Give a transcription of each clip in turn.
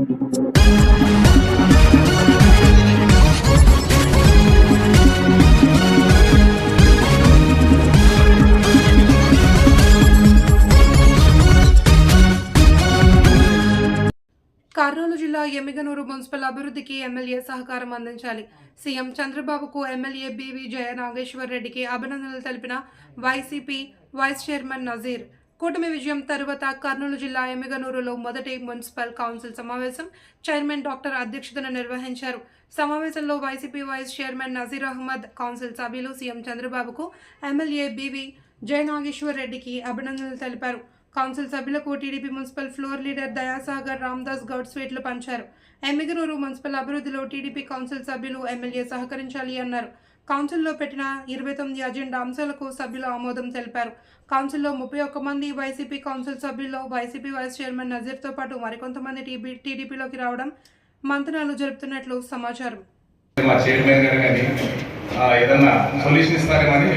కర్నూలు జిల్లా ఎమ్మిగనూరు మున్సిపల్ అభివృద్ధికి ఎమ్మెల్యే సహకారం అందించాలి. సీఎం చంద్రబాబుకు ఎమ్మెల్యే బీవీ జయ నాగేశ్వర్ రెడ్డికి అభినందనలు తెలిపిన వైసీపీ వైస్ చైర్మన్ నజీర్. కూటమి విజయం తరువాత కర్నూలు జిల్లా ఎమ్మిగనూరులో మొదటి మున్సిపల్ కౌన్సిల్ సమావేశం చైర్మన్ డాక్టర్ అధ్యక్షతన నిర్వహించారు. సమావేశంలో YCP vice chairman Nazeer Ahmed council సభ్యులు సీఎం చంద్రబాబుకు ఎమ్మెల్యే బీవీ జయనాగేశ్వర్ రెడ్డికి అభినందనలు తెలిపారు. కౌన్సిల్ సభ్యులకు TDP municipal floor leader Dayasagar Ramdas Goud స్వీట్లు పంచారు. ఎమ్మిగనూరు మున్సిపల్ అభివృద్ధిలో టీడీపీ కౌన్సిల్ సభ్యులు ఎమ్మెల్యే సహకరించాలి అన్నారు. కౌన్సిల్లో పెట్టిన ఇరవై తొమ్మిది అజెండా అంశాలకు సభ్యులు ఆమోదం తెలిపారు. కౌన్సిల్లో ముప్పై ఒక్క మంది వైసీపీ కౌన్సిల్ సభ్యుల్లో వైసీపీ వైస్ చైర్మన్ నజీర్తో పాటు మరికొంతమంది టీబీ టీడీపీలోకి రావడం మంతనాలు జరుపుతున్నట్లు సమాచారం. ఏదన్నా సొల్యూషన్ ఇస్తారేమని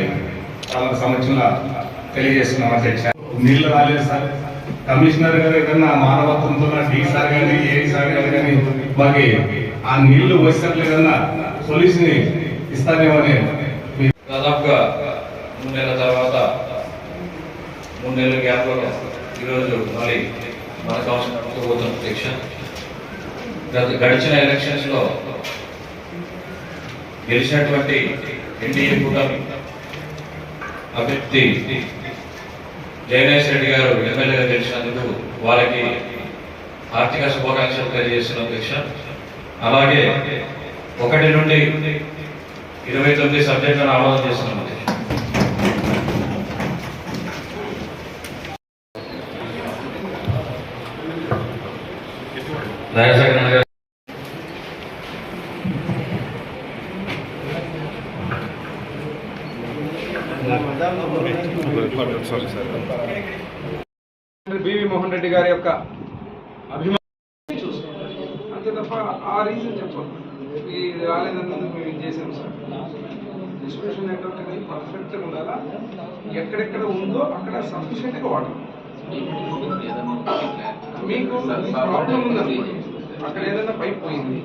వాళ్ళ సంవత్సరంలో తెలియజేస్తున్నాం అధ్యక్ష నీళ్ళు రాలేదు సార్. కమిషనర్ గారు ఏదన్నా మానవత్వంతో డీ సార్ కానీ ఏ సార్ గారు కానీ మాకు ఆ నీళ్ళు వచ్చినట్లు ఏదన్నా సొల్యూషన్ ఇస్తానేమని దాదాపుగా మూడు నెలల తర్వాత మూడు నెలల గ్యాప్లో ఈరోజు మళ్ళీ మన కౌన్సిల్ పోతున్న అధ్యక్ష గత గడిచిన ఎలక్షన్స్లో గెలిచినటువంటి ఎన్డీఏ కూటమి అభ్యర్థి జయనేష్ రెడ్డి గారు ఎమ్మెల్యేగా గెలిచినందుకు వారికి ఆర్థిక శుభాకాంక్షలు తెలియజేస్తున్న అధ్యక్ష అలాగే ఒకటి నుండి ఇరవై తొమ్మిది సబ్జెక్టులను ఆమోదం చేస్తున్నాం. అధ్యక్ష గారు. బివి మోహన్ రెడ్డి గారి యొక్క అభిమానం చూస్తాం అంతే తప్ప ఆ రీజన్ చెప్పండి రాలేదన్నందుకు మేము ఇది చేసాం సార్. డిస్ట్రిబ్యూషన్ నెట్వర్క్ అనేది పర్ఫెక్ట్గా ఉండాలా? ఎక్కడెక్కడ ఉందో అక్కడ సఫిషియెంట్గా వాడాలి. మీకు ప్రాబ్లం ఉందనుకోండి. అక్కడ ఏదైనా పైప్ పోయింది.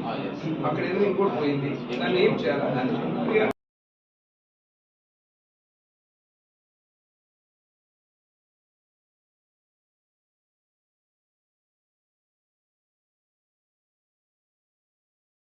అక్కడ ఏదైనా ఇంకోటి పోయింది. దాన్ని ఏం చేయాలా? దాన్ని